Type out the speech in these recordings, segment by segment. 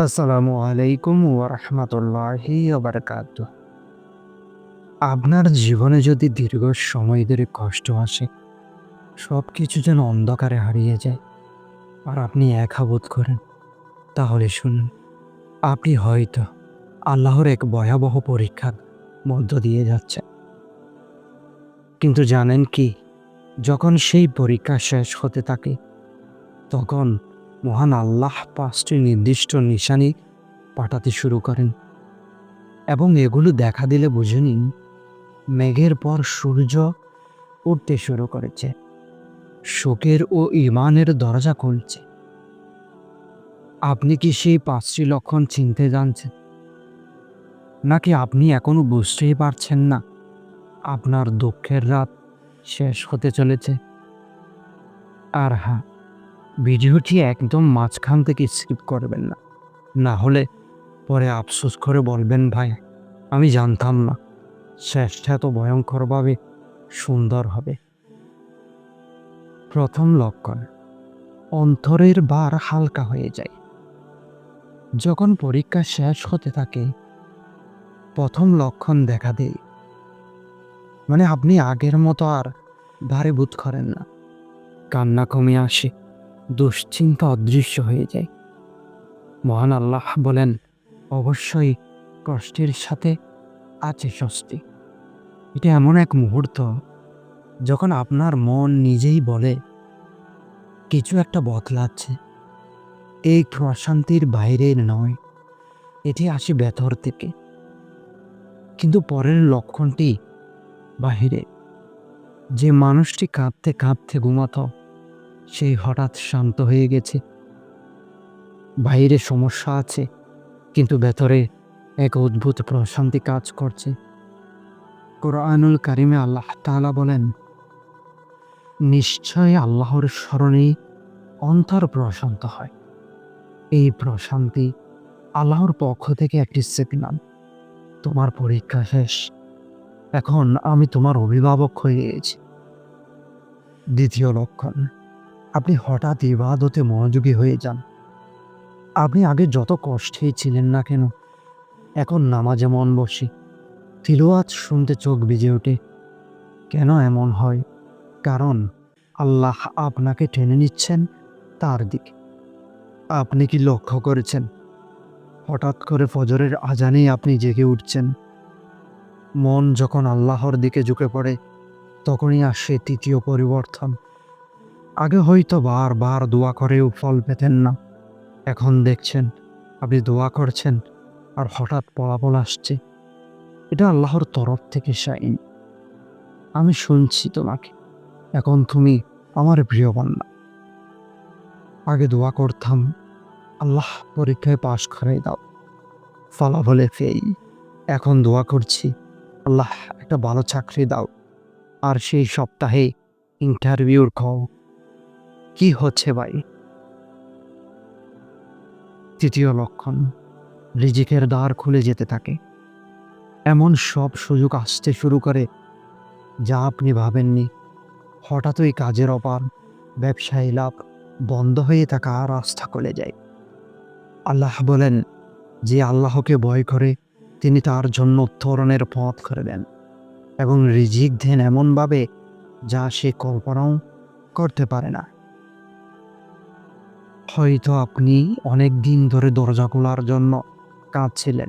আসসালামু আলাইকুম ওরহমতুল্লাহি বারকাত আপনার জীবনে যদি দীর্ঘ সময় ধরে কষ্ট আসে সব কিছু যেন অন্ধকারে হারিয়ে যায়। আর আপনি একা বোধ করেন, তাহলে শুনুন, আপনি হয়তো আল্লাহর এক ভয়াবহ পরীক্ষার মধ্য দিয়ে যাচ্ছেন। কিন্তু জানেন কি, যখন সেই পরীক্ষা শেষ হতে থাকে, তখন মহান আল্লাহ পাঁচটি নির্দিষ্ট নিশানি পাঠাতে শুরু করেন এবং এগুলো দেখা দিলে বুঝে নিন, মেঘের পর সূর্য উঠতে শুরু করেছে, শোকের ও ইমানের দরজা খুলছে। আপনি কি সেই পাঁচটি লক্ষণ চিনতে জানছেন? নাকি আপনি এখনও বুঝতেই পারছেন না, আপনার দুঃখের রাত শেষ হতে চলেছে? আর হ্যাঁ ভিডিওটি একদম মাঝখান থেকে স্কিপ করবেন না। না হলে পরে আফসোস করে বলবেন, ভাই, আমি জানতাম না। শেষটা এত ভয়ঙ্করভাবে সুন্দর হবে। প্রথম লক্ষণ, অন্তরের বার হালকা হয়ে যায়। যখন পরীক্ষা শেষ হতে থাকে, প্রথম লক্ষণ দেখা দেয়। মানে আপনি আগের মতো আর ভারে বোধ করেন না। কান্না কমে আসে। দুশ্চিন্তা অদৃশ্য হয়ে যায়। মহান আল্লাহ বলেন, অবশ্যই কষ্টের সাথে আছে স্বস্তি। এটা এমন এক মুহূর্ত যখন আপনার মন নিজেই বলে, কিছু একটা বদলাচ্ছে। এই প্রশান্তির বাইরের নয়। এটি আসে ভেতর থেকে। কিন্তু পরের লক্ষণটি বাহিরে। যে মানুষটি কাঁপতে কাঁপতে ঘুমাতো সেই হঠাৎ শান্ত হয়ে গেছে। বাইরে সমস্যা আছে, কিন্তু ভেতরে এক অদ্ভুত প্রশান্তি কাজ করছে। কোরআনুল কারিমে আল্লাহ তাআলা বলেন, নিশ্চয় আল্লাহর স্মরণে অন্তর প্রশান্ত হয়। এই প্রশান্তি আল্লাহর পক্ষ থেকে একটি সিগনাল তোমার পরীক্ষা শেষ। এখন আমি তোমার অভিভাবক হয়ে গেছি। দ্বিতীয় লক্ষণ আপনি হঠাৎ ইবাদতে মনোযোগী হয়ে যান। আপনি আগে যত কষ্টেই ছিলেন না কেন, এখন নামাজে মন বসি, তিলওয়াত শুনতে চোখ ভিজে ওঠে। কেন এমন হয়? কারণ আল্লাহ আপনাকে টেনে নিচ্ছেন তার দিকে। আপনি কি লক্ষ্য করেছেন? হঠাৎ করে ফজরের আজানেই আপনি জেগে উঠছেন। মন যখন আল্লাহর দিকে ঝুঁকে পড়ে, তখনই আসে তৃতীয় পরিবর্তন। আগে হয়তো বারবার দোয়া করেও ফল পেতেন না। এখন দেখছেন, আপনি দোয়া করছেন আর হঠাৎ ফলাফল আসছে। এটা আল্লাহর তরফ থেকে সাইন। আমি শুনছি তোমাকে। এখন তুমি আমার প্রিয় কন্যা আগে দোয়া করতাম, আল্লাহ পরীক্ষায় পাশ করে দাও। ফলাফলে ফেই এখন দোয়া করছি, আল্লাহ একটা ভালো চাকরি দাও। আর সেই সপ্তাহে ইন্টারভিউর কও। কি হচ্ছে ভাই? তৃতীয় লক্ষণ, রিজিকের দ্বার খুলে যেতে থাকে। এমন সব সুযোগ আসতে শুরু করে, যা আপনি ভাবেননি। হঠাৎই কাজের অপার, ব্যবসায়ী লাভ, বন্ধ হয়ে থাকা রাস্তা খুলে যায়। আল্লাহ বলেন, যে আল্লাহকে ভয় করে, তিনি তার জন্য উত্তরণের পথ করে দেন এবং রিজিক দেন এমনভাবে, যা সে কল্পনাও করতে পারে না। হয়তো আপনি অনেক দিন ধরে দরজা খোলার জন্য কাঁদছিলেন।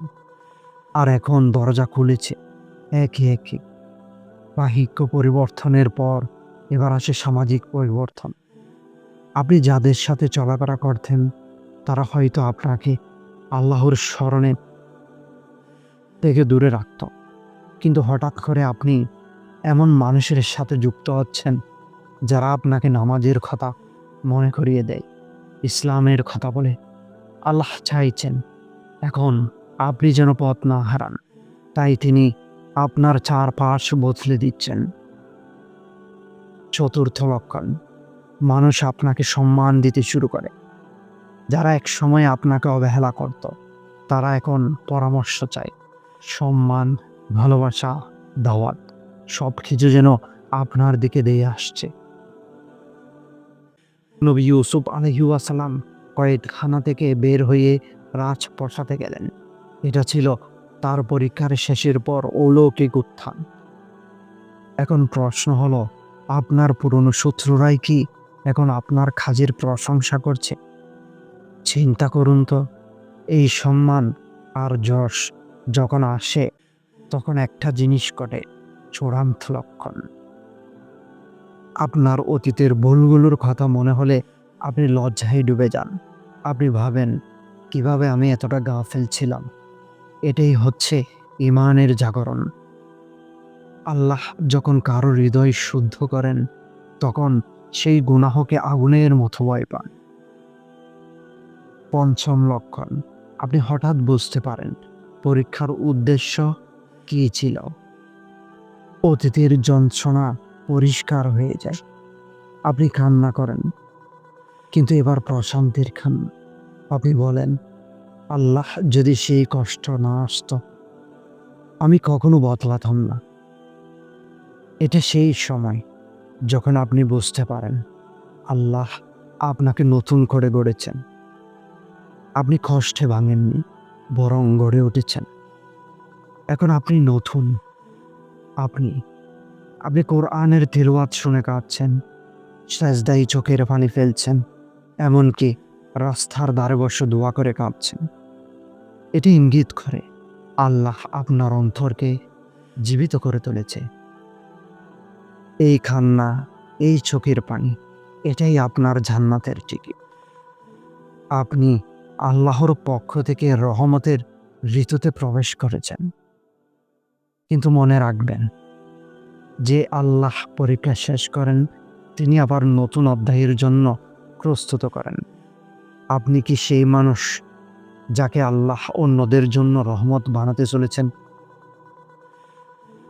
আর এখন দরজা খুলেছে। একে একে। বাহিক্য পরিবর্তনের পর এবার আসে সামাজিক পরিবর্তন। আপনি যাদের সাথে চলাফেরা করতেন, তারা হয়তো আপনাকে আল্লাহর স্মরণে থেকে দূরে রাখত। কিন্তু হঠাৎ করে আপনি এমন মানুষের সাথে যুক্ত হচ্ছেন, যারা আপনাকে নামাজের কথা মনে করিয়ে দেয়। ইসলামের কথা বলে আল্লাহ চাইছেন, এখন আপনি যেন পথ না হারান। তাই তিনি আপনার চারপাশ বদলে দিচ্ছেন। চতুর্থ লক্ষণ মানুষ আপনাকে সম্মান দিতে শুরু করে। যারা এক সময় আপনাকে অবহেলা করত, তারা এখন পরামর্শ চায়, সম্মান, ভালোবাসা, দাওয়াত সব কিছু যেন আপনার দিকে দিয়ে আসছে। নবী ইউসুফ আলহিউসালাম কয়েকখানা থেকে বের হয়ে রাজপ্রসাদে গেলেন। এটা ছিল তার পরীক্ষার শেষের পর অলৌকিক উত্থান। এখন প্রশ্ন হলো, আপনার পুরনো শত্রুরাই কি এখন আপনার কাজের প্রশংসা করছে? চিন্তা করুন তো, এই সম্মান আর যশ যখন আসে, তখন একটা জিনিস ঘটে, চূড়ান্ত লক্ষণ। আপনার অতীতের ভুলগুলোর কথা মনে হলে আপনি লজ্জায় ডুবে যান। আপনি ভাবেন, কীভাবে আমি এতটা গা ফেলছিলাম এটাই হচ্ছে ইমানের জাগরণ। আল্লাহ যখন কারও হৃদয় শুদ্ধ করেন, তখন সেই গুনাহকে আগুনের মতো ভয় পান। পঞ্চম লক্ষণ, আপনি হঠাৎ বুঝতে পারেন পরীক্ষার উদ্দেশ্য কি ছিল। অতীতের যন্ত্রণা পরিষ্কার হয়ে যায়। আপনি কান্না করেন, কিন্তু এবার প্রশান্তির কান্না আপনি বলেন, আল্লাহ যদি সেই কষ্ট না আসতো, আমি কখনো বদলাতাম না। এটা সেই সময় যখন আপনি বুঝতে পারেন, আল্লাহ আপনাকে নতুন করে গড়েছেন। আপনি কষ্টে ভাঙেননি, বরং গড়ে উঠেছেন। এখন আপনি নতুন, আপনি আপনি কোরআনের তেলওয়াত শুনে কাঁদছেন সাজদাই চোখের পানি ফেলছেন, এমনকি রাস্তার ধারে বসে দোয়া করে কাঁদছেন। এটি ইঙ্গিত করে আল্লাহ আপনার অন্তরকে জীবিত করে তুলেছে। এই খান্না, এই চোখের পানি, এটাই আপনার জান্নাতের টিকিট আপনি আল্লাহর পক্ষ থেকে রহমতের ঋতুতে প্রবেশ করেছেন। কিন্তু মনে রাখবেন যে আল্লাহ পরীক্ষা শেষ করেন, তিনি আবার নতুন অধ্যায়ের জন্য প্রস্তুত করেন। আপনি কি সেই মানুষ যাকে আল্লাহ অন্যদের জন্য রহমত বানাতে চলেছেন?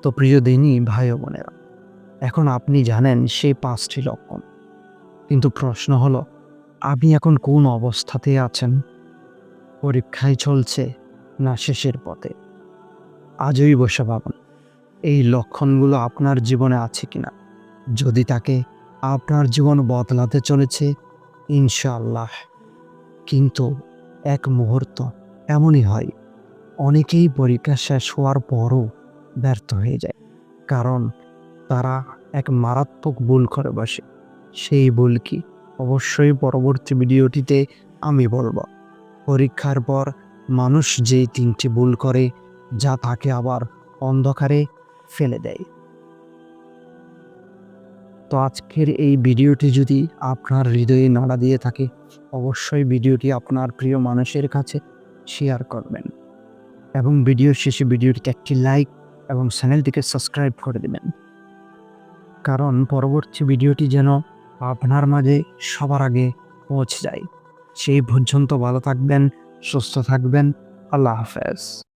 তো প্রিয় দিনই ভাই বোনেরা, এখন আপনি জানেন সেই পাঁচটি লক্ষণ। কিন্তু প্রশ্ন হলো, আপনি এখন কোন অবস্থাতে আছেন? পরীক্ষায় চলছে না শেষের পথে? আজই বসে ভাবুন। এই লক্ষণগুলো আপনার জীবনে আছে কিনা? যদি তাকে আপনার জীবন বদলাতে চলেছে, ইনশাআল্লাহ। কিন্তু এক মুহূর্ত এমনই হয়, অনেকেই পরীক্ষা শেষ হওয়ার পরও ব্যর্থ হয়ে যায়। কারণ তারা এক মারাত্মক ভুল করে বসে। সেই ভুল কি? অবশ্যই পরবর্তী ভিডিওটিতে আমি বলব। পরীক্ষার পর মানুষ যেই তিনটি ভুল করে, যা তাকে আবার অন্ধকারে ফেলে দেয়। তো আজকের এই ভিডিওটি যদি আপনার হৃদয়ে নাড়া দিয়ে থাকে, অবশ্যই ভিডিওটি আপনার প্রিয় মানুষের কাছে শেয়ার করবেন এবং ভিডিও শেষে ভিডিওটিতে একটি লাইক এবং চ্যানেলটিকে সাবস্ক্রাইব করে দেবেন। কারণ পরবর্তী ভিডিওটি যেন আপনার মাঝে সবার আগে পৌঁছে যায়। সেই পর্যন্ত ভালো থাকবেন, সুস্থ থাকবেন। আল্লাহ হাফেজ।